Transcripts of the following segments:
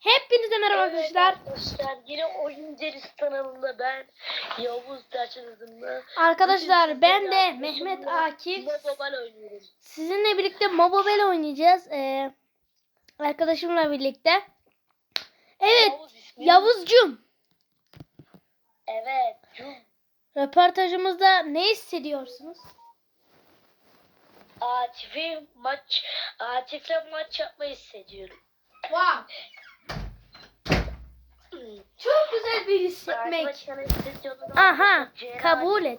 Hepinize merhaba arkadaşlar. Arkadaşlar yine oyun deriz kanalında ben Yavuz karşınızda. Arkadaşlar ben de Mehmet Akif. Mobile oynuyorum. Sizinle birlikte Mobile oynayacağız. Ee, arkadaşımla birlikte. Evet Yavuz. Yavuzcum. Evet. Cum. Röportajımızda ne hissediyorsunuz? Atif'i maç Atif'le maç yapmayı hissediyorum. Wow. Çok güzel bir hissetmek. Aha, kabul et.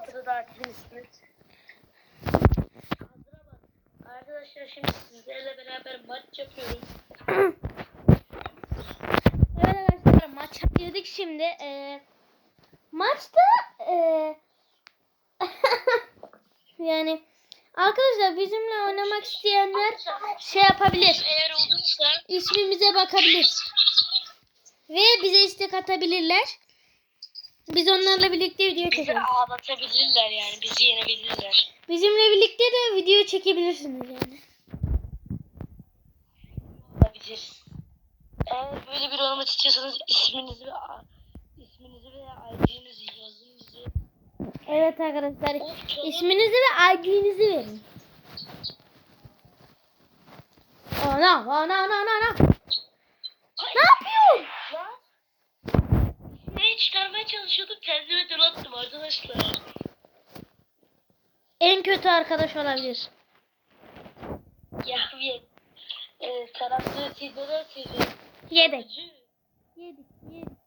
Arkadaşlar şimdi sizlerle beraber maç yapıyorum. Evet arkadaşlar maça girdik şimdi. Ee, maçta ee, yani arkadaşlar bizimle oynamak isteyenler şey yapabilir. İsmimize bakabilir. Ve bize istek atabilirler. Biz onlarla birlikte video bizi çekeriz. ağlatabilirler yani bizi yenebilirler. Bizimle birlikte de video çekebilirsiniz yani. Olabilir. Eğer böyle bir olmak istiyorsanız isminizi ve isminizi veya ID'nizi yazın bize. Evet arkadaşlar. Of. İsminizi ve ID'nizi verin. Ana, ana, ana, ana, ana. Ne yapıyorsun? Lan. Ne çıkarmaya çalışıyordum kendime dön attım arkadaşlar. En kötü arkadaş olabilir. Ya bir e, taraflı sizlere sizi. Yedek. Yedik, yedik,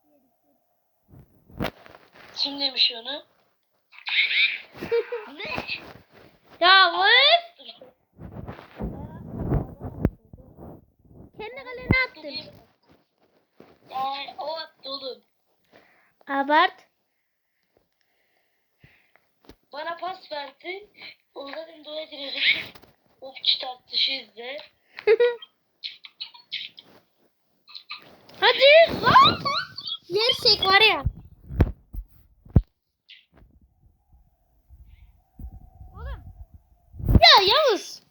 Kim demiş onu? ne? Ya vur. Kendi kalene attın. Yani o attı oğlum. Abart. Bana pas verdi. O zaten doya direkt. Of çıtartışı izle. Hadi. Yersek var ya. Oğlum. Ya Yavuz.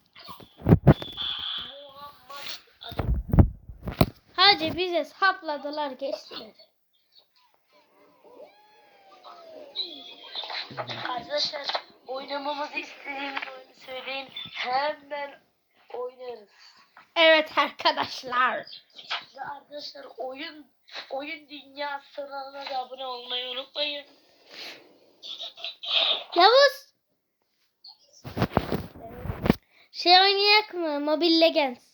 Hacı bize sapladılar geçtiler. Arkadaşlar oynamamızı istediğiniz oyunu söyleyin. Hemen oynarız. Evet arkadaşlar. Ve arkadaşlar oyun oyun dünya kanalına da abone olmayı unutmayın. Yavuz. Şey oynayak mı? Mobile Legends.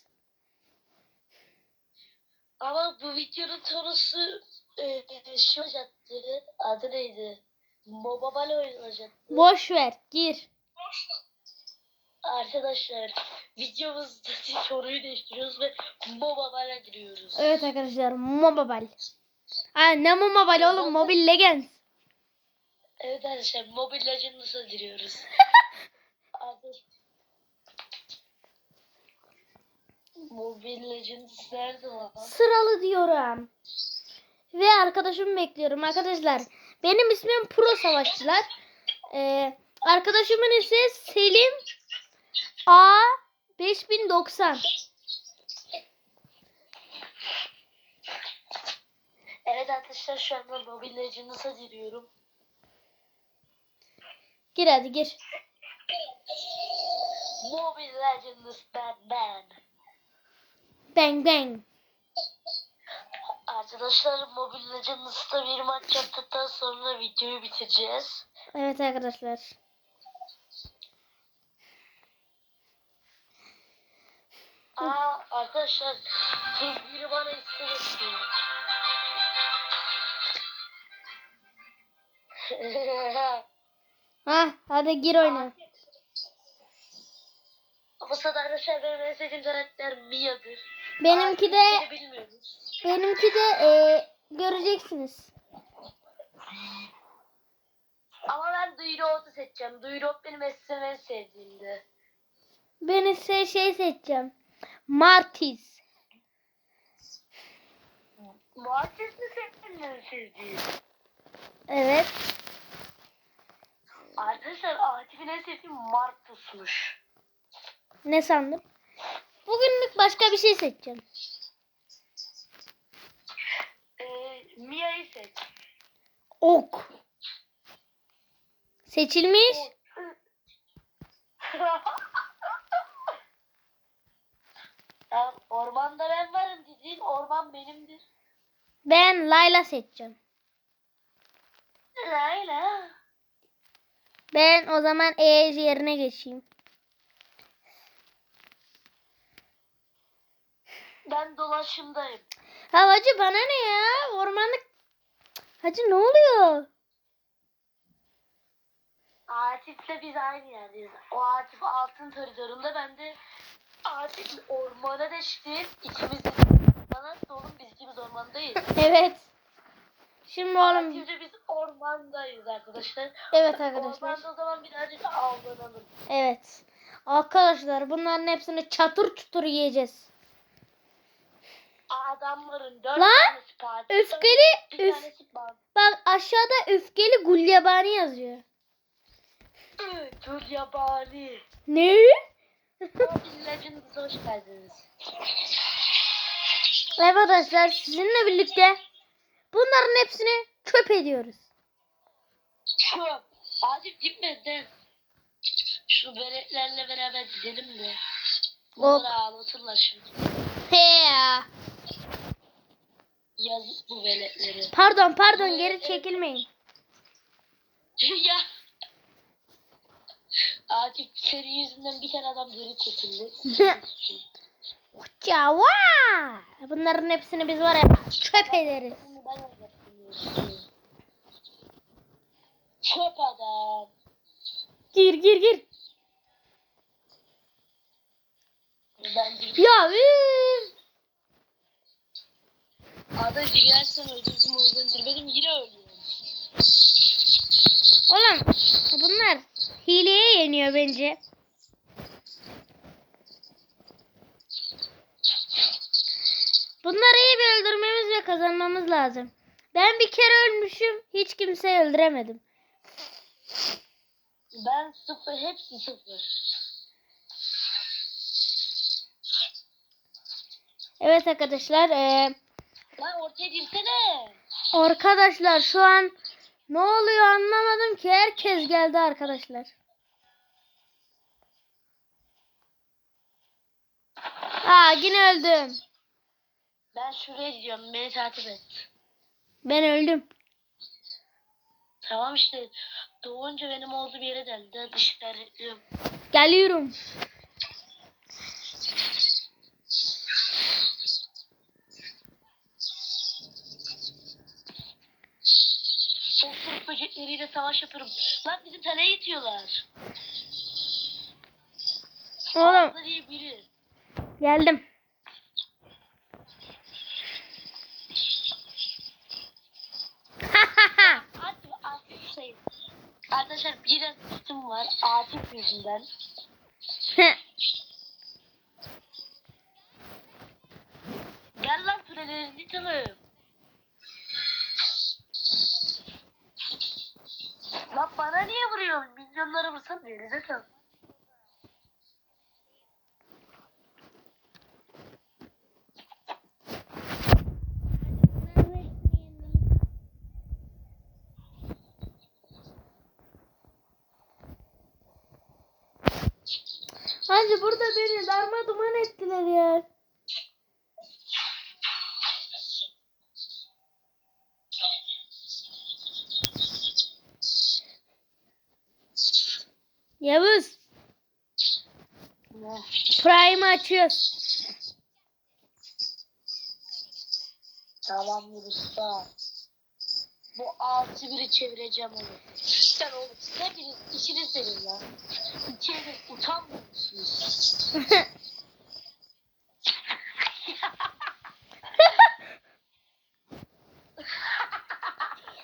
Ama bu videonun konusu e, şey olacaktı. Adı neydi? Mobile oynayacaktı. Boş ver. Gir. Arkadaşlar videomuzda soruyu değiştiriyoruz ve Mobile'a giriyoruz. Evet arkadaşlar. Mobile. Ay ne Mobile oğlum? Mobile Legends. Evet arkadaşlar Mobile Legends'a giriyoruz. Mobile Legends nerede lan? Sıralı diyorum. Ve arkadaşımı bekliyorum arkadaşlar. Benim ismim Pro Savaşçılar. Ee, arkadaşımın ise Selim A 5090. Evet arkadaşlar şu anda Mobile Legends'a giriyorum. Gir hadi gir. Mobile Legends ben ben. Bang bang. Arkadaşlar Mobile Legends'ta bir maç yaptıktan sonra videoyu bitireceğiz. Evet arkadaşlar. Aa arkadaşlar biri bana etti. Ha hadi gir oyna. Ama sana arkadaşlar benim en sevdiğim karakter Mia'dır. Benimki de benimki de e, göreceksiniz. Ama ben Duyurot'u seçeceğim. Duyurot benim eskiden en sevdiğimdi. Ben ise şey seçeceğim. Martis. Muhakkak mi senin en sevdiğin? Evet. Arkadaşlar Akif'in en sevdiği Martus'muş. Ne sandın? Bugünlük başka bir şey seçeceğim. Ee, Mia'yı seç. Ok. Seçilmiş. ya, ormanda ben varım dediğin orman benimdir. Ben Layla seçeceğim. Layla. Ben o zaman E'ye yerine geçeyim. Ben dolaşımdayım. Ha hacı bana ne ya? Ormanlık. Hacı ne oluyor? Atif'le biz aynı yerdeyiz. O Atif altın koridorunda ben de Atif ormana geçti. İkimiz de bana oğlum biz ikimiz ormandayız. Evet. Şimdi oğlum. Atif'le biz ormandayız arkadaşlar. Evet arkadaşlar. Ormanda o zaman birazcık avlanalım. Evet. Arkadaşlar bunların hepsini çatır çutur yiyeceğiz. Adamların dört Lan, tanesi parti. Öfkeli Bir üf. tanesi bak. Bak aşağıda öfkeli gulyabani yazıyor. Yabani. Ne? Mobile Legends'a hoş geldiniz. Evet arkadaşlar sizinle birlikte bunların hepsini çöp ediyoruz. Şu Atif gitmedi. Şu beretlerle beraber gidelim de. Bunları ağlatırlar şimdi. He ya. Yazık bu veletleri. Pardon pardon geri çekilmeyin. ya. Atif senin yüzünden bir tane adam geri çekildi. Ya vaa! Bunların hepsini biz var ya çöp ederiz. Çöp adam. Gir gir gir. Ben Ya üf. Ada girersen öldürdüm öldürdüm yine ölüyorum. Oğlum bunlar hileye yeniyor bence. Bunları iyi bir öldürmemiz ve kazanmamız lazım. Ben bir kere ölmüşüm. Hiç kimseyi öldüremedim. Ben sıfır hepsi sıfır. Evet arkadaşlar. eee, Lan ortaya girsene. arkadaşlar şu an ne oluyor anlamadım ki. Herkes geldi arkadaşlar. Aa yine öldüm. Ben şuraya gidiyorum beni takip et. Ben öldüm. Tamam işte doğunca benim olduğu bir yere geldi. İşaretliyorum. Geliyorum. Böcekleriyle savaş yapıyorum. Lan bizim kaleye itiyorlar. Oğlum diye biri. geldim. Atif, Atif şey. Arkadaşlar biraz üstüm var. Atif yüzünden. Gel lan sürelerini çalın. Lan bana niye Milyonlara vursan denize kal. Hacı burada beni darma duman ettiler ya. Yavuz. Ne? Prime açıyoruz. Tamam usta. Bu altı biri çevireceğim onu. Sen oğlum hepiniz işiniz verin lan. İçeride utanmıyor musunuz?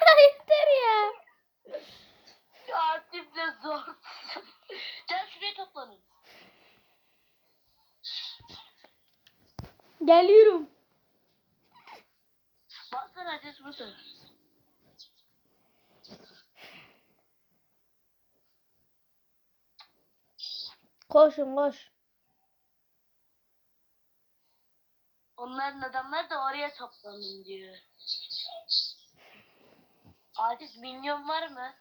ya yeter ya. Atifle zor. Gel şuraya toplanın. Geliyorum. Baksana adres burada. Koşun koş. Onların adamlar da oraya toplanın diyor. Adil minyon var mı?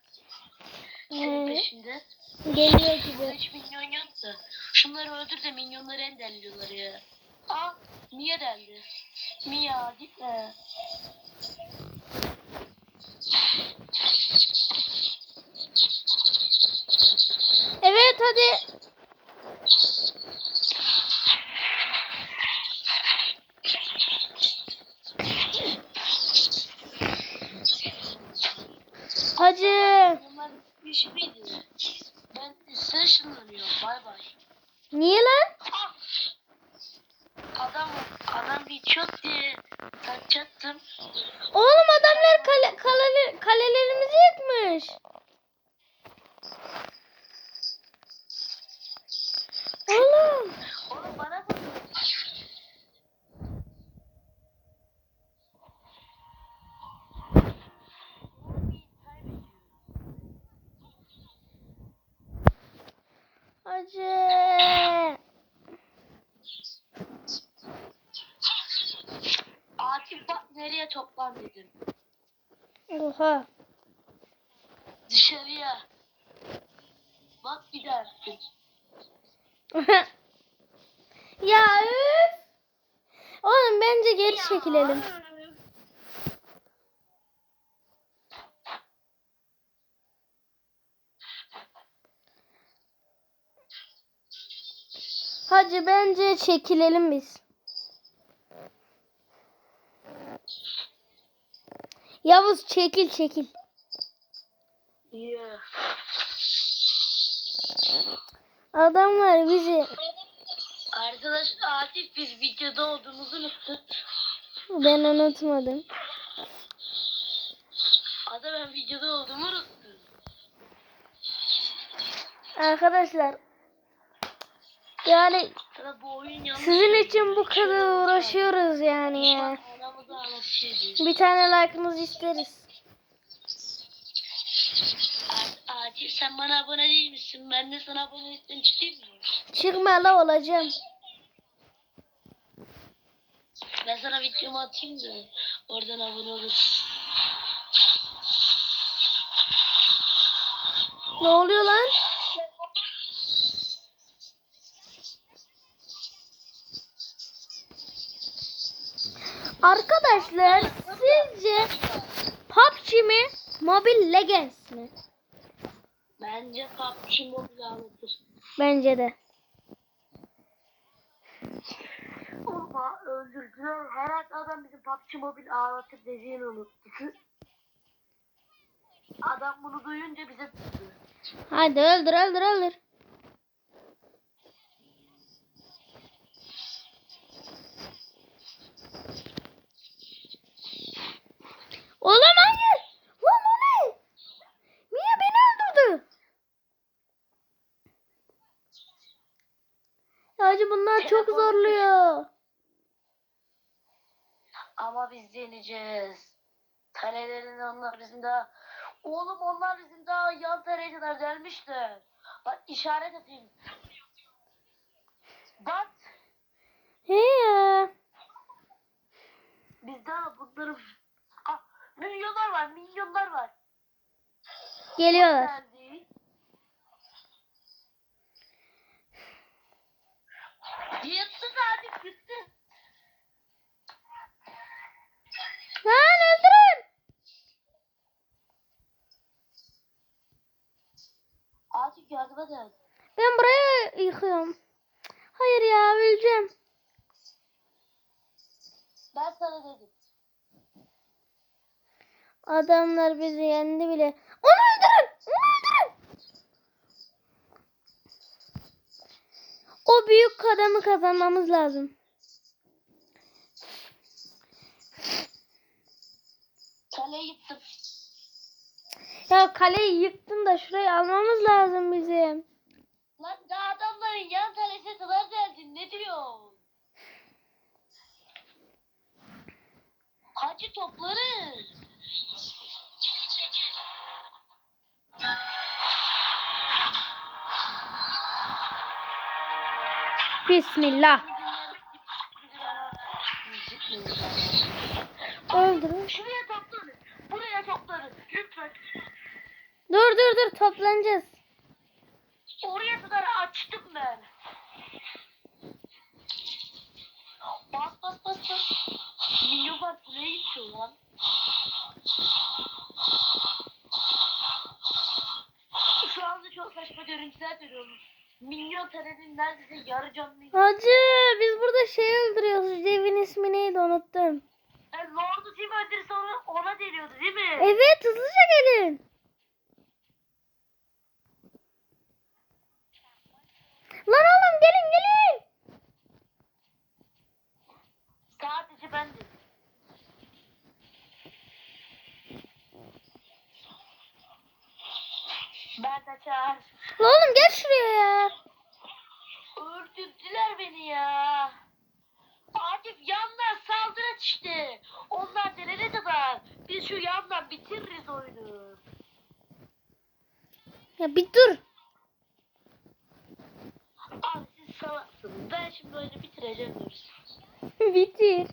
Senin peşinde. geliyor gibi. Hiç minyon yok da. Şunları öldür de minyonları endelliyorlar ya. Aa Mia deldi. Mia. Evet hadi. Hacı. Bunlar bitmiş miydi? Ben üstüne ışınlanıyorum. Bay bay. Niye lan? Ah! Adam adam geçiyor diye kaçacaktım. Oğlum adamlar kale, kale, kalelerimizi yıkmış. Oğlum. Oğlum bana vuruyor. Hacı. Akif bak nereye toplan dedim. Oha. Dışarıya. Bak gidersin. ya üf. Oğlum bence geri çekilelim. Hacı bence çekilelim biz. Yavuz çekil çekil. Yeah. Adamlar bizi Arkadaş Akif biz videoda olduğumuzu unuttuk. ben unutmadım. Ada ben videoda olduğumu unuttum. Arkadaşlar yani sizin için bu kadar uğraşıyoruz yani ya. Bir tane like'ımızı isteriz. Akif sen bana abone değil misin? Ben de sana abonelikten çıkayım mı? Çıkma la olacağım. Ben sana videomu atayım da oradan abone olursun. Ne oluyor lan? Arkadaşlar sizce PUBG mi? Mobile Legends mi? Bence PUBG Mobile anlatır. Bence de. Ama öldürdüler. Herhalde adam bizim PUBG Mobile ağlatır dediğini unuttu. Adam bunu duyunca bize. Hadi öldür öldür öldür. Oğlum hayır. Lan o ne? Mia beni öldürdü. Ya Hacı bunlar çok Telefonu zorluyor. Ama biz yeneceğiz. Kalelerin onlar bizim daha... Oğlum onlar bizim daha yan kaleye kadar gelmişler. Bak işaret atayım. Bak He ya. biz daha bunları... Ah, milyonlar var milyonlar var. Geliyorlar. Geldi. Yıttı zaten yıttı. Lan öldürün. Artık yardım edin. Ben buraya yıkıyorum. Hayır ya öleceğim. Ben sana dedim. Adamlar bizi yendi bile. Onu öldürün. Onu öldürün. O büyük adamı kazanmamız lazım. Kaleye gittim. Ya kaleyi yıktın da şurayı almamız lazım bizim. Lan daha adamların yan kalesine kadar geldin. Ne diyorsun? Hacı topları. Bismillah. Öldürün. Şuraya toplanın. Buraya toplanın. Lütfen. Dur dur dur toplanacağız. Minyon tanenin neredeyse yarı canlı. Hacı biz burada şey öldürüyoruz. Devin ismi neydi unuttum. E, Lord'u kim öldürürse ona, ona deniyordu değil mi? Evet hızlıca gelin. Lan oğlum gelin gelin. Sadece bendim. Ben de çağır. Lan oğlum gel şuraya ya. Öldürdüler beni ya. Akif yandan saldıra işte. Onlar nereye kadar? Biz şu yandan bitiririz oyunu. Ya bir dur. Abi siz salaksınız. Ben şimdi oyunu bitireceğim diyoruz. Bitir.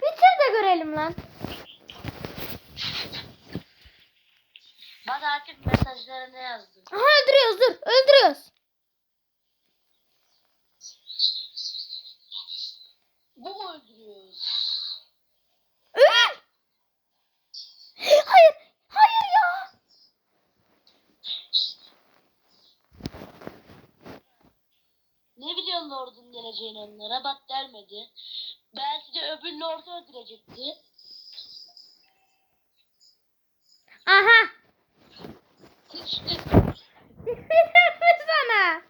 Bitir de görelim lan. Mesajlara ne yazdı? Aha öldürüyoruz dur öldürüyoruz. Bu mu öldürüyoruz? Öl! Hayır hayır ya. Ne biliyorsun Lord'un geleceğini onlara? Bak gelmedi. Belki de öbür Lord'u öldürecekti. Aha. Sıçtı. sana.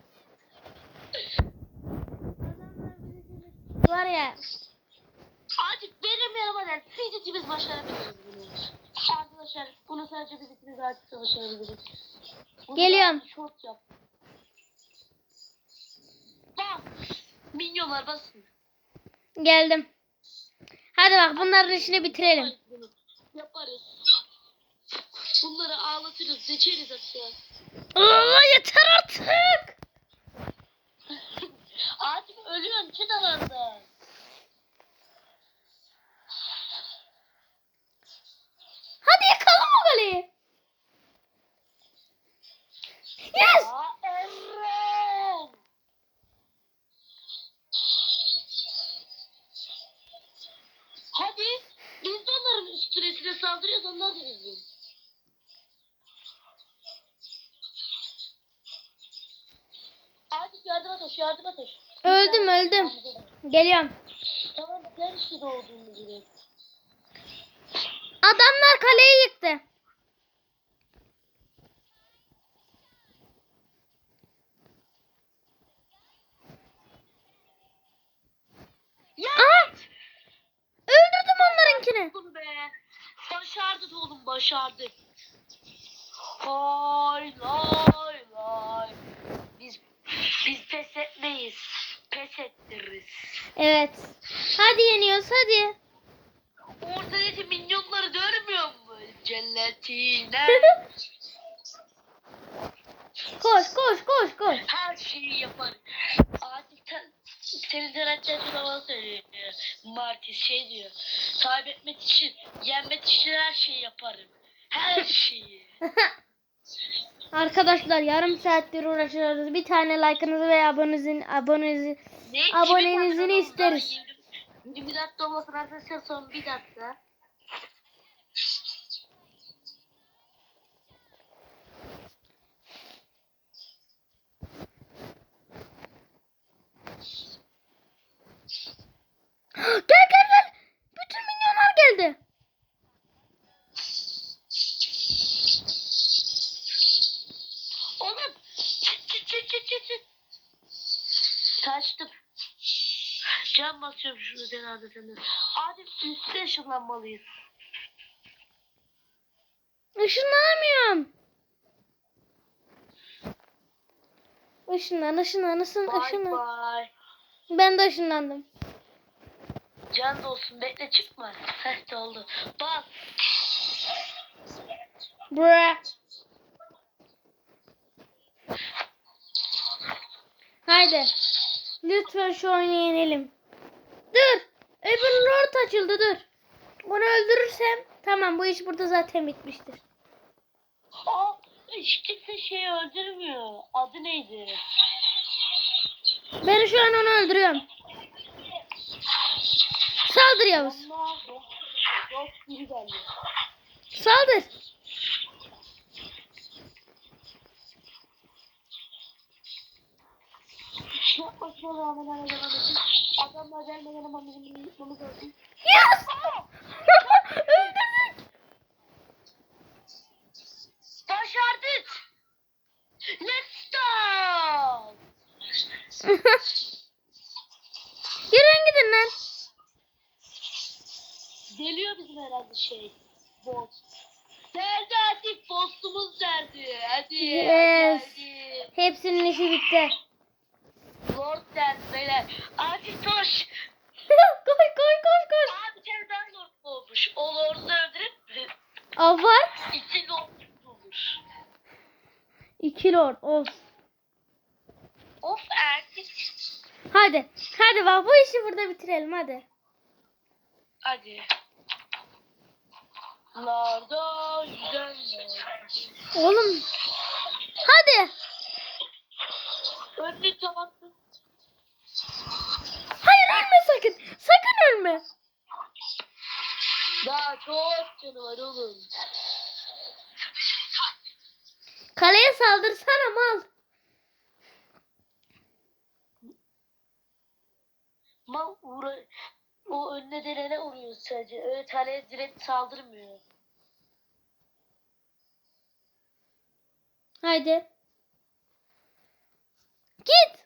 Var ya. Artık benim yanıma gel. Biz ikimiz başarabiliriz bunu. Arkadaşlar bunu sadece biz Bunu Geliyorum. Short yap. Bak. Minyonlar basın. Geldim. Hadi bak bunların işini bitirelim. Yaparız. Bunları ağlatırız, seçeriz hatta. Allah yeter artık. Artık ölüyorsun çıt alanda. Hadi yakalım o kaleyi. Yes. Aa, Eren! Hadi biz de onların üstüne saldırıyoruz onlar da bizim. Hadi yardıma koş yardıma koş. Öldüm öldüm. Geliyorum. Tamam gel işte doğduğumuz gibi. Adamlar kaleyi yıktı. Ya Aha. Öldürdüm onlarınkini. be. Başardık oğlum başardık. Lay lay lay. Biz biz pes etmeyiz. Pes ettiririz. Evet. Hadi yeniyoruz hadi. Oradaki minyonları görmüyor musun? Cellatine. Koş koş koş koş. Her şeyi yapar. Sen, senin sanatçı bana söylüyor. Martis şey diyor. Kaybetmek için, yenmek için her şeyi yaparım. Her şeyi. Arkadaşlar yarım saattir uğraşıyoruz. Bir tane like'ınızı ve abonenizi abonenizi Ne? Abonenizini Kimin isteriz. Bir dakika olmasın arkadaşlar son bir dakika. gel gel gel. Bütün minyonlar geldi. Oğlum çıt çıt çıt çıt çıt çıt. Kaçtım. Can basıyorum şunu cenazesinde. Hadi üstte ışınlanmalıyız. Işınlanamıyorum. Işınlan ışınlan ışınlan Bye ışınlan. bye. Ben de ışınlandım. Can dolsun bekle çıkma. Heh de oldu. Bak. Bra. Haydi. Lütfen şu oyunu yenelim. Dur. Öbür lord açıldı dur. Onu öldürürsem Tamam bu iş burada zaten bitmiştir. Aa, hiç kimse şeyi öldürmüyor. Adı neydi? Ben şu an onu öldürüyorum. Saldır Yavuz. Saldır. Adamlar gelmeden hemen bizim yıkmamız lazım. Yes! Öldürdük. Başardık! Let's go! Yürüyün gidin lan. Geliyor bizim herhalde şey. Boss. Geldi hadi boss'umuz geldi. Hadi. Yes. Hadi. Hepsinin işi bitti. Lord geldi beyler. Hadi koş. koş koş koş koş. Aa bir kere daha Lord olmuş. O Lord'u öldürüp? Avar. İki Lord olur. İki lord. Of. Of erkek. Hadi. Hadi bak bu işi burada bitirelim hadi. Hadi. Larda güzel Oğlum. Hadi. Önünü kapattın. Hayır ölme sakın. Sakın ölme. Daha çok canı var oğlum. Kaleye saldırsana mal. Mal uğra... O önüne gelene vuruyor sadece. Öyle kaleye direkt saldırmıyor. Haydi. Git.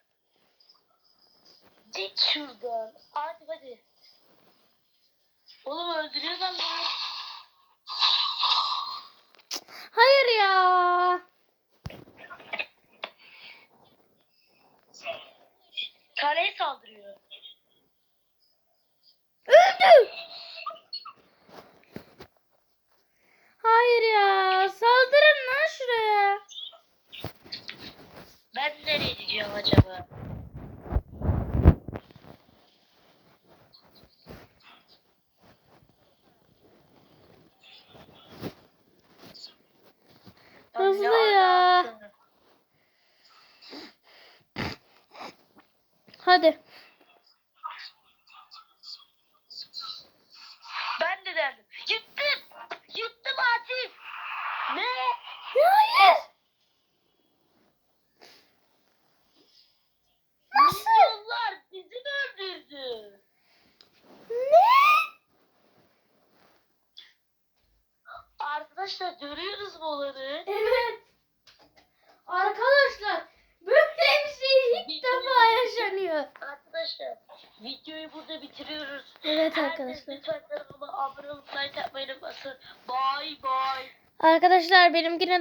Git şuradan. Hadi hadi. Oğlum öldürüyorlar lan. Hayır ya. Kaleye saldırıyor. Öldü. Hayır ya. Saldırın lan şuraya. Ben nereye gideceğim acaba? Hızlı ya. Hadi. Ben de derdim. Yıktım. Yıktım Atif. Ne? Hayır. Nasıl? Milyonlar bizi mi öldürdü? Ne? Arkadaşlar görüyoruz mu olanı? Evet. Arkadaşlar böyle bir şey ilk defa yaşanıyor. Arkadaşlar videoyu burada bitiriyoruz. Evet Herkes arkadaşlar. lütfen kanalıma abone olup like atmayı unutmasın. Bye bye. Arkadaşlar benimkine